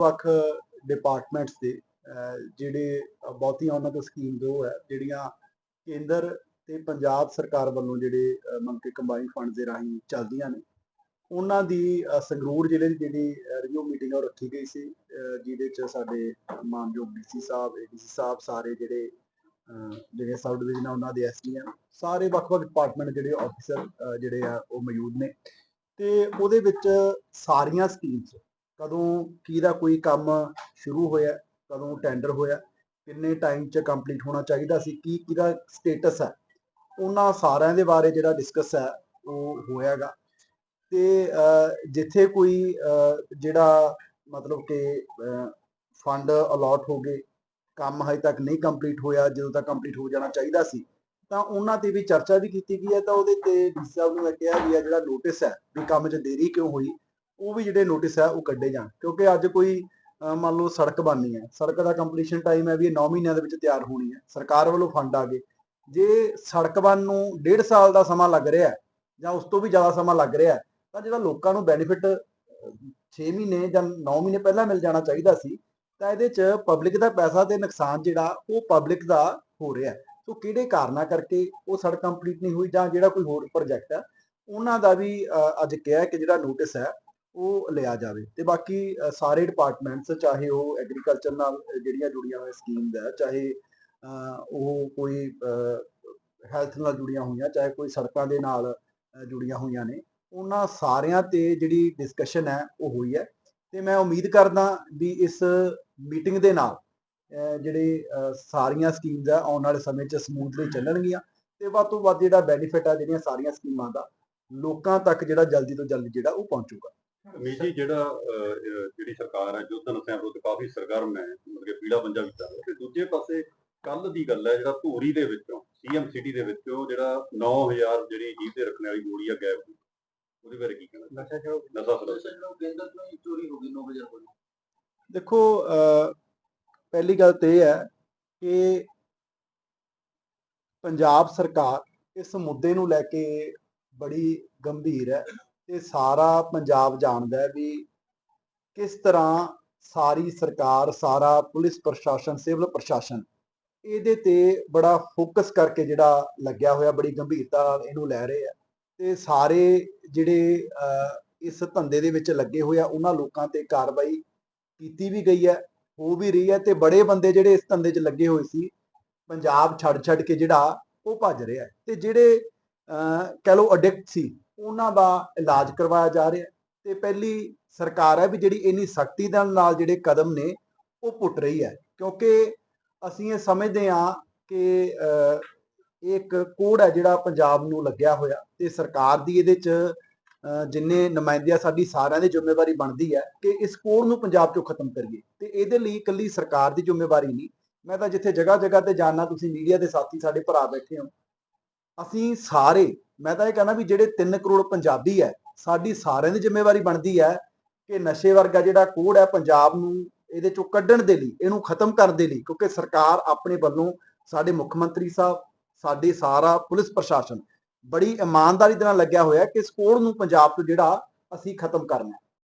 ਵੱਖ ਡਿਪਾਰਟਮੈਂਟਸ ਦੇ ਜਿਹੜੇ ਬਹੁਤੀਆਂ ਉਹਨਾਂ ਤੋਂ ਸਕੀਮ ਦੋ ਹੈ ਜਿਹੜੀਆਂ ਕੇਂਦਰ ਤੇ ਪੰਜਾਬ ਸਰਕਾਰ ਵੱਲੋਂ ਜਿਹੜੇ ਅਹ, ਮੰਗ ਕੇ ਕੰਬਾਈਨ ਫੰਡ ਦੇ ਰਾਹੀਂ ਚੱਲਦੀਆਂ ਨੇ ਉਹਨਾਂ ਦੀ ਸੰਗਰੂਰ ਜ਼ਿਲ੍ਹੇ ਦੀ ਜਿਹੜੀ ਰਿਵਿਊ ਮੀਟਿੰਗ ਉਹ ਰੱਖੀ ਗਈ ਸੀ ਜਿਹਦੇ ਚ ਸਾਡੇ ਮਾਨਯੋਗ ਡੀਸੀ ਸਾਹਿਬ ਏਡੀਸੀ ਸਾਹਿਬ ਸਾਰੇ ਜਿਹੜੇ ਅਹ, ਜਿਹੜੇ ਸਬ ਡਿਵੀਜ਼ਨ ਉਹਨਾਂ ਦੇ ਐਸਡੀਐਮ ਸਾਰੇ ਵੱਖ-ਵੱਖ ਡਿਪਾਰਟਮੈਂਟ ਜਿਹੜੇ ਆਫੀਸਰ ਜਿਹੜੇ ਆ ਉਹ ਮੌਜੂਦ ਨੇ ਤੇ ਉਹਦੇ ਵਿੱਚ ਸਾਰੀਆਂ ਸਕੀਮਸ ਕਦੋਂ ਕਿਹਦਾ ਕੋਈ ਕੰਮ ਸ਼ੁਰੂ ਹੋਇਆ, ਕਦੋਂ ਟੈਂਡਰ ਹੋਇਆ, ਕਿੰਨੇ ਟਾਈਮ 'ਚ ਕੰਪਲੀਟ ਹੋਣਾ ਚਾਹੀਦਾ ਸੀ, ਕੀ ਕਿਹਦਾ ਸਟੇਟਸ ਹੈ। ਉਹਨਾਂ ਸਾਰਿਆਂ ਦੇ ਬਾਰੇ ਜਿਹੜਾ ਡਿਸਕਸ ਹੈ, ਉਹ ਹੋਇਆਗਾ। ਤੇ ਜਿੱਥੇ ਕੋਈ ਜਿਹੜਾ ਮਤਲਬ ਕਿ ਫੰਡ ਅਲਾਟ ਹੋ ਗਏ, ਕੰਮ ਹਜੇ ਤੱਕ ਨਹੀਂ ਕੰਪਲੀਟ ਹੋਇਆ, ਜਦੋਂ ਤੱਕ ਕੰਪਲੀਟ ਹੋ ਜਾਣਾ ਚਾਹੀਦਾ ਸੀ, ਤਾਂ ਉਹਨਾਂ ਤੇ ਵੀ ਚਰਚਾ ਵੀ ਕੀਤੀ ਗਈ ਹੈ, ਤਾਂ ਉਹਦੇ ਤੇ ਡੀਸੀ ਸਾਹਿਬ ਨੂੰ ਮੈਂ ਕਿਹਾ ਵੀ ਆ ਜਿਹੜਾ ਨੋਟਿਸ ਹੈ ਵੀ ਕੰਮ 'ਚ ਦੇਰੀ ਕਿਉਂ ਹੋਈ ਉਹ ਵੀ ਜਿਹੜੇ ਨੋਟਿਸ ਹੈ ਉਹ ਕੱਢੇ ਜਾਣ। ਕਿਉਂਕਿ ਅੱਜ ਕੋਈ ਮੰਨ ਲਓ ਸੜਕ ਬਣਨੀ ਹੈ, ਸੜਕ ਦਾ ਕੰਪਲੀਸ਼ਨ ਟਾਈਮ ਹੈ ਵੀ ਇਹ 9 ਮਹੀਨਿਆਂ ਦੇ ਵਿੱਚ ਤਿਆਰ ਹੋਣੀ ਹੈ। ਸਰਕਾਰ ਵੱਲੋਂ ਫੰਡ ਆ ਗਏ। ਜੇ ਸੜਕ ਬਣ ਨੂੰ ਡੇਢ ਸਾਲ ਦਾ ਸਮਾਂ ਲੱਗ ਰਿਹਾ ਜਾਂ ਉਸ ਤੋਂ ਵੀ ਜ਼ਿਆਦਾ ਸਮਾਂ ਲੱਗ ਰਿਹਾ ਤਾਂ ਜਿਹੜਾ ਲੋਕਾਂ ਨੂੰ ਬੈਨੀਫਿਟ 6 ਮਹੀਨੇ ਜਾਂ 9 ਮਹੀਨੇ ਪਹਿਲਾਂ ਮਿਲ ਜਾਣਾ ਚਾਹੀਦਾ ਸੀ, ਤਾਂ ਇਹਦੇ 'ਚ ਪਬਲਿਕ ਦਾ ਪੈਸਾ ਤੇ ਨੁਕਸਾਨ ਜਿਹੜਾ, ਉਹ ਪਬਲਿਕ ਦਾ ਹੋ ਰਿਹਾ ਸੋ ਕਿਹੜੇ ਕਾਰਨਾਂ ਕਰਕੇ ਉਹ ਸੜਕ ਕੰਪਲੀਟ ਨਹੀਂ ਹੋਈ ਜਾਂ ਜਿਹੜਾ ਕੋਈ ਹੋਰ ਪ੍ਰੋਜੈਕਟ ਹੈ, ਉਹਨਾਂ ਦਾ ਵੀ ਅੱਜ ਕਿਹਾ ਕਿ ਜਿਹੜਾ ਨੋਟਿਸ ਹੈ ਉਹ ਲਿਆ ਜਾਵੇ। ਤੇ ਬਾਕੀ ਸਾਰੇ ਡਿਪਾਰਟਮੈਂਟਸ ਚਾਹੇ ਉਹ ਐਗਰੀਕਲਚਰ ਨਾਲ ਜਿਹੜੀਆਂ ਜੁੜੀਆਂ ਹੋਈਆਂ ਸਕੀਮਸ ਹੈ, ਚਾਹੇ ਉਹ ਕੋਈ ਹੈਲਥ ਨਾਲ ਜੁੜੀਆਂ ਹੋਈਆਂ, ਚਾਹੇ ਕੋਈ ਸੜਕਾਂ ਦੇ ਨਾਲ ਜੁੜੀਆਂ ਹੋਈਆਂ ਨੇ, ਉਹਨਾਂ ਸਾਰਿਆਂ ਤੇ ਜਿਹੜੀ ਡਿਸਕਸ਼ਨ ਹੈ, ਉਹ ਹੋਈ ਹੈ। ਤੇ ਮੈਂ ਉਮੀਦ ਕਰਦਾ ਵੀ ਇਸ ਮੀਟਿੰਗ ਦੇ ਨਾਲ ਜਿਹੜੇ ਸਾਰੀਆਂ ਸਕੀਮਸ ਆ ਆਉਣ ਵਾਲੇ ਸਮੇਂ 'ਚ ਸਮੂਥਲੀ ਚੱਲਣਗੀਆਂ। ਤੇ ਵੱਧ ਤੋਂ ਵੱਧ ਜਿਹੜਾ ਬੈਨੀਫਿਟ ਆ, ਜਿਹੜੀਆਂ ਸਾਰੀਆਂ ਸਕੀਮਾਂ ਦਾ, ਲੋਕਾਂ ਤੱਕ ਜਿਹੜਾ ਜਲਦੀ ਤੋਂ ਜਲਦੀ ਜਿਹੜਾ ਉਹ ਪਹੁੰਚੂਗਾ। ਅਮੀਰ ਜੀ ਜਿਹੜਾ ਜਿਹੜੀ ਸਰਕਾਰ ਹੈ ਜੋ ਨਸ਼ਿਆਂ ਵਿਰੁੱਧ ਕਾਫੀ ਸਰਗਰਮ ਹੈ ਮਤਲਬ ਕਿ ਪੀੜਾ ਪੰਜਾ ਵੀ ਚੱਲ ਰਿਹਾ ਤੇ ਦੂਜੇ ਪਾਸੇ ਕੱਲ ਦੀ ਗੱਲ ਹੈ ਜਿਹੜਾ ਧੂਰੀ ਦੇ ਵਿੱਚੋਂ ਸੀਐਮ ਸਿਟੀ ਦੇ ਵਿੱਚੋਂ ਜਿਹੜਾ 9000 ਜਿਹੜੀ ਜੀਭ ਤੇ ਰੱਖਣ ਵਾਲੀ ਗੋਲੀ ਆ ਗਾਇਬ ਹੋਈ ਉਹਦੇ ਬਾਰੇ ਕੀ ਕਹਿਣਾ ਨਸ਼ਾ ਜੋ ਨਸ਼ਾ ਸਰੋਤ ਕੇਂਦਰ। ਤੋਂ ਹੀ ਚੋਰੀ ਹੋ ਗਈ 9000 ਕੋਲ ਦੇਖੋ ਅਹ, ਪਹਿਲੀ ਗੱਲ ਤੇ ਇਹ ਹੈ ਕਿ ਪੰਜਾਬ ਸਰਕਾਰ ਇਸ ਮੁੱਦੇ ਨੂੰ ਲੈ ਕੇ ਬੜੀ ਗੰਭੀਰ ਹੈ। ਤੇ ਸਾਰਾ ਪੰਜਾਬ ਜਾਣਦਾ ਹੈ ਵੀ ਕਿਸ ਤਰ੍ਹਾਂ ਸਾਰੀ ਸਰਕਾਰ ਸਾਰਾ ਪੁਲਿਸ ਪ੍ਰਸ਼ਾਸਨ ਸਿਵਲ ਪ੍ਰਸ਼ਾਸਨ ਇਹਦੇ ਤੇ ਬੜਾ ਫੋਕਸ ਕਰਕੇ ਜਿਹੜਾ ਲੱਗਿਆ ਹੋਇਆ ਬੜੀ ਗੰਭੀਰਤਾ ਨਾਲ ਇਹਨੂੰ ਲੈ ਰਹੇ ਆ। ਤੇ ਸਾਰੇ ਜਿਹੜੇ ਅਹ, ਇਸ ਧੰਦੇ ਦੇ ਵਿੱਚ ਲੱਗੇ ਹੋਏ ਆ ਉਹਨਾਂ ਲੋਕਾਂ ਤੇ ਕਾਰਵਾਈ ਕੀਤੀ ਵੀ ਗਈ ਹੈ ਹੋ ਵੀ ਰਹੀ ਹੈ ਤੇ ਬੜੇ ਬੰਦੇ ਜਿਹੜੇ ਇਸ ਧੰਦੇ 'ਚ ਲੱਗੇ ਹੋਏ ਸੀ ਪੰਜਾਬ ਛੱਡ ਛੱਡ ਕੇ ਜਿਹੜਾ ਉਹ ਭੱਜ ਰਿਹਾ ਤੇ ਜਿਹੜੇ ਅਹ, ਕਹਿ ਲਓ ਅਡਿਕਟ ਸੀ ਉਹਨਾਂ ਦਾ ਇਲਾਜ ਕਰਵਾਇਆ ਜਾ ਰਿਹਾ ਹੈ। ਤੇ ਪਹਿਲੀ ਸਰਕਾਰ ਹੈ ਵੀ ਜਿਹੜੀ ਇੰਨੀ ਸਖਤੀ ਦੇ ਨਾਲ ਜਿਹੜੇ ਕਦਮ ਨੇ, ਉਹ ਪੁੱਟ ਰਹੀ ਹੈ। ਕਿਉਂਕਿ ਅਸੀਂ ਇਹ ਸਮਝਦੇ ਹਾਂ ਕਿ ਇਹ ਇੱਕ ਕੋੜ ਹੈ ਜਿਹੜਾ ਪੰਜਾਬ ਨੂੰ ਲੱਗਿਆ ਹੋਇਆ। ਤੇ ਸਰਕਾਰ ਦੀ ਇਹਦੇ 'ਚ ਜਿੰਨੇ ਨੁਮਾਇੰਦਿਆਂ ਸਾਡੀ ਸਾਰਿਆਂ ਦੀ ਜ਼ਿੰਮੇਵਾਰੀ ਬਣਦੀ ਹੈ ਕਿ ਇਸ ਕੋਡ ਨੂੰ ਪੰਜਾਬ 'ਚੋਂ ਖਤਮ ਕਰੀਏ। ਤੇ ਇਹਦੇ ਲਈ ਇਕੱਲੀ ਸਰਕਾਰ ਦੀ ਜ਼ਿੰਮੇਵਾਰੀ ਨਹੀਂ। ਮੈਂ ਤਾਂ ਜਿੱਥੇ ਜਗ੍ਹਾ ਜਗ੍ਹਾ ਤੇ ਜਾਣਾ ਤੁਸੀਂ ਮੀਡੀਆ ਦੇ ਸਾਥੀ ਸਾਡੇ ਭਰਾ ਬੈਠੇ ਹੋ। ਅਸੀਂ ਸਾਰੇ ਮੈਂ ਤਾਂ ਇਹ ਕਹਿੰਦਾ ਵੀ ਜਿਹੜੇ 3 ਕਰੋੜ ਪੰਜਾਬੀ ਹੈ, ਸਾਡੀ ਸਾਰਿਆਂ ਦੀ ਜ਼ਿੰਮੇਵਾਰੀ ਬਣਦੀ ਹੈ ਕਿ ਨਸ਼ੇ ਵਰਗਾ ਜਿਹੜਾ ਕੋਡ ਹੈ ਪੰਜਾਬ ਨੂੰ ਇਹਦੇ ਚੋਂ ਕੱਢਣ ਦੇ ਲਈ, ਇਹਨੂੰ ਖਤਮ ਕਰਨ ਦੇ ਲਈ, ਕਿਉਂਕਿ ਸਰਕਾਰ ਆਪਣੇ ਵੱਲੋਂ ਸਾਡੇ ਮੁੱਖ ਮੰਤਰੀ ਸਾਹਿਬ, ਸਾਡੇ ਸਾਰਾ ਪੁਲਿਸ ਪ੍ਰਸ਼ਾਸਨ ਬੜੀ ਇਮਾਨਦਾਰੀ ਦੇ ਨਾਲ ਲੱਗਿਆ ਹੋਇਆ ਕਿ ਇਸ ਕੋਡ ਨੂੰ ਪੰਜਾਬ ਤੋਂ ਜਿਹੜਾ ਅਸੀਂ ਖਤਮ ਕਰਨਾ ਹੈ।